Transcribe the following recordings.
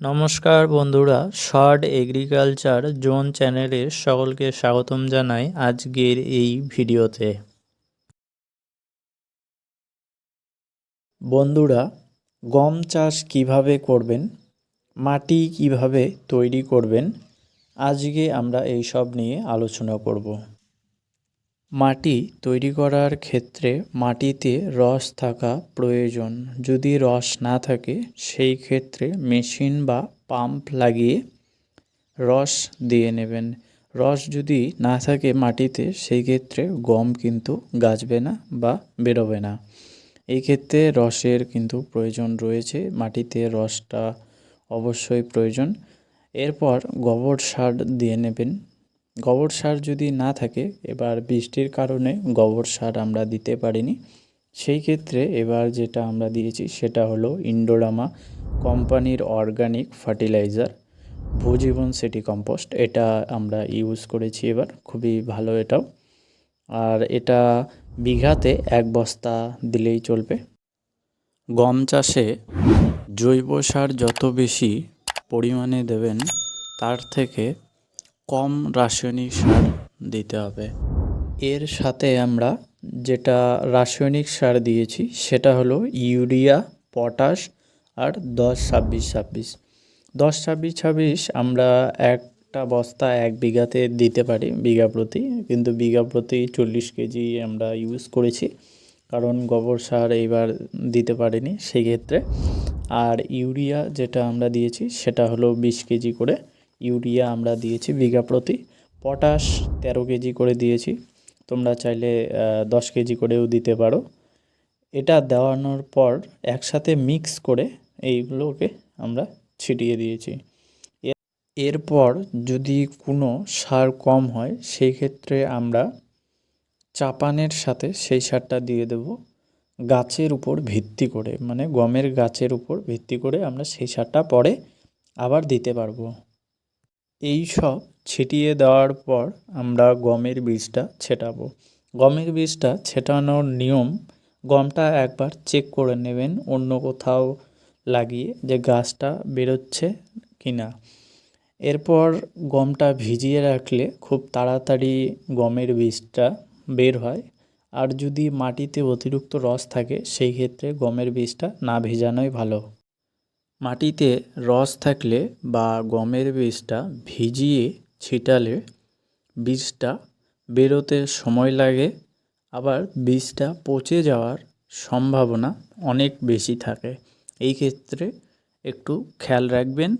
নমস্কার বন্ধুরা short agriculture zone চ্যানেলে সকলকে স্বাগতম জানাই আজকের এই ভিডিওতে। বন্ধুরা, গম চাষ কীভাবে করবেন? মাটি কীভাবে তৈরি করবেন? আজকে আমরা এই সব নিয়ে আলোচনা করব। মাটি তৈরি করার ক্ষেত্রে মাটিতে রস থাকা প্রয়োজন। যদি রস না থাকে, সেই ক্ষেত্রে মেশিন বা পাম্প লাগিয়ে রস দিয়ে নেবেন। রস যদি না থাকে মাটিতে, সেই ক্ষেত্রে গম কিন্তু গাছবে না বা বেরোবে না। এই ক্ষেত্রে রসের কিন্তু প্রয়োজন রয়েছে। মাটিতে রসটা অবশ্যই প্রয়োজন। এরপর গোবর সার দিয়ে নেবেন। গোবর সার যদি না থাকে, এবার বৃষ্টির কারণে গোবর সার আমরা দিতে পারিনি। সেই ক্ষেত্রে এবার যেটা আমরা দিয়েছি, সেটা হলো ইন্ডোরামা কোম্পানির organic fertiliser, Bhujivan city compost. এটা আমরা ইউজ করেছি এবার, খুবই ভালো এটাও। আর এটা বিঘাতে এক বস্তা দিলেই চলবে। গম চাষে জৈব সার যত বেশি পরিমাণে দেবেন, তার থেকে কম রাসায়নিক সার দিতে হবে। এর সাথে আমরা যেটা রাসায়নিক সার দিয়েছি, সেটা হলো ইউরিয়া, পটাশ আর দশ ছাব্বিশ ছাব্বিশ। দশ ছাব্বিশ ছাব্বিশ আমরা একটা বস্তা এক বিঘাতে দিতে পারি বিঘা প্রতি, কিন্তু বিঘা প্রতি চল্লিশ কেজি আমরা ইউজ করেছি, কারণ গোবর সার এইবার দিতে পারিনি সেই ক্ষেত্রে আর ইউরিয়া যেটা আমরা দিয়েছি, সেটা হলো বিশ কেজি করে ইউরিয়া আমরা দিয়েছি বিঘা প্রতি। পটাশ তেরো কেজি করে দিয়েছি। তোমরা চাইলে দশ কেজি করেও দিতে পারো। এটা দেওয়ানোর পর একসাথে মিক্স করে এইগুলোকে আমরা ছিটিয়ে দিয়েছি। এরপর যদি কোনো সার কম হয়, সেই ক্ষেত্রে আমরা চাপানের সাথে সেই সারটা দিয়ে দেব। গাছের উপর ভিত্তি করে মানে গমের গাছের উপর ভিত্তি করে আমরা সেই সারটা পরে আবার দিতে পারব। এই সব ছিটিয়ে দেওয়ার পর আমরা গমের বীজটা ছেটাবো। গমের বীজটা ছেটানোর নিয়ম, গমটা একবার চেক করে নেবেন অন্য কোথাও লাগিয়ে যে গাছটা বেরোচ্ছে কি না এরপর গমটা ভিজিয়ে রাখলে খুব তাড়াতাড়ি গমের বীজটা বের হয়। আর যদি মাটিতে অতিরিক্ত রস থাকে, সেই ক্ষেত্রে গমের বীজটা না ভেজানোই ভালো। মাটিতে রস থাকলে বা গমের বীজটা ভিজিয়ে ছিটালে বীজটা বেরোতে সময় লাগে, আবার বীজটা পচে যাওয়ার সম্ভাবনা অনেক বেশি থাকে। এই ক্ষেত্রে একটু খেয়াল রাখবেন,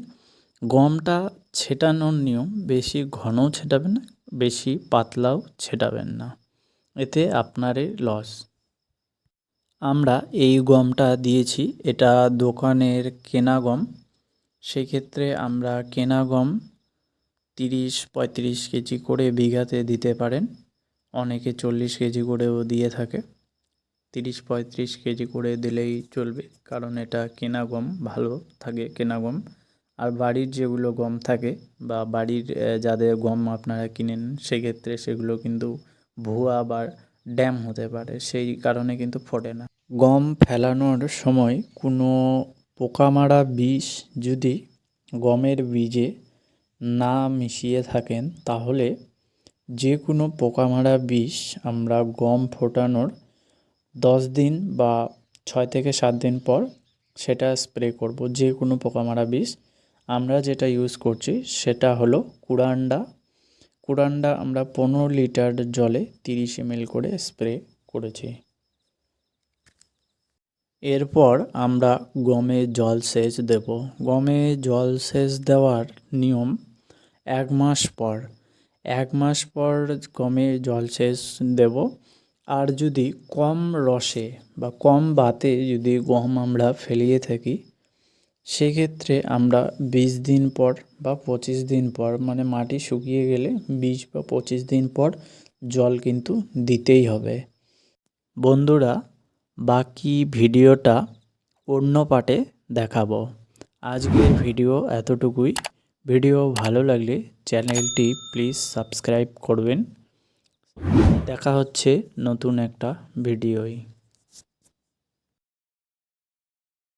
গমটা ছেটানোর নিয়ম বেশি ঘনও ছেটাবেন না, বেশি পাতলাও ছেটাবেন না। এতে আপনারই লস। আমরা এই গমটা দিয়েছি, এটা দোকানের কেনা গম। সেক্ষেত্রে আমরা কেনা গম তিরিশ পঁয়ত্রিশ কেজি করে বিঘাতে দিতে পারেন। অনেকে চল্লিশ কেজি করেও দিয়ে থাকে। তিরিশ পঁয়ত্রিশ কেজি করে দিলেই চলবে, কারণ এটা কেনা গম, ভালো থাকে কেনা গম। আর বাড়ির যেগুলো গম থাকে বা বাড়ির যাদের গম আপনারা কিনেন, সেক্ষেত্রে সেগুলো কিন্তু ভুয়া বা ড্যাম হতে পারে, সেই কারণে কিন্তু ফোটে না। গম ফেলানোর সময় কোনো পোকামারা বিষ যদি গমের বীজে না মিশিয়ে থাকেন, তাহলে যে কোনো পোকামারা বিষ আমরা গম ফোটানোর দশ দিন বা ছয় থেকে সাত দিন পর সেটা স্প্রে করব। যে কোনো পোকামারা বিষ আমরা যেটা ইউজ করছি সেটা হলো কুড়ান্ডা কুড়ান্ডা আমরা পনেরো লিটার জলে তিরিশ এমএল করে স্প্রে করেছি। এরপর আমরা গমে জল সেচ দেব। গমে জল সেচ দেওয়ার নিয়ম এক মাস পর। এক মাস পর গমে জল সেচ দেব। আর যদি কম রসে বা কম বাতে যদি গম আমরা ফেলিয়ে থাকি সেক্ষেত্রে আমরা বিশ দিন পর বা পঁচিশ দিন পর মানে মাটি শুকিয়ে গেলে বিশ বা পঁচিশ দিন পর জল কিন্তু দিতেই হবে। বন্ধুরা, বাকি ভিডিওটা অন্য পাটে দেখাবো। আজকের ভিডিও এতটুকুই। ভিডিও ভালো লাগলে চ্যানেলটি প্লিজ সাবস্ক্রাইব করবেন। দেখা হচ্ছে নতুন একটা ভিডিওয়।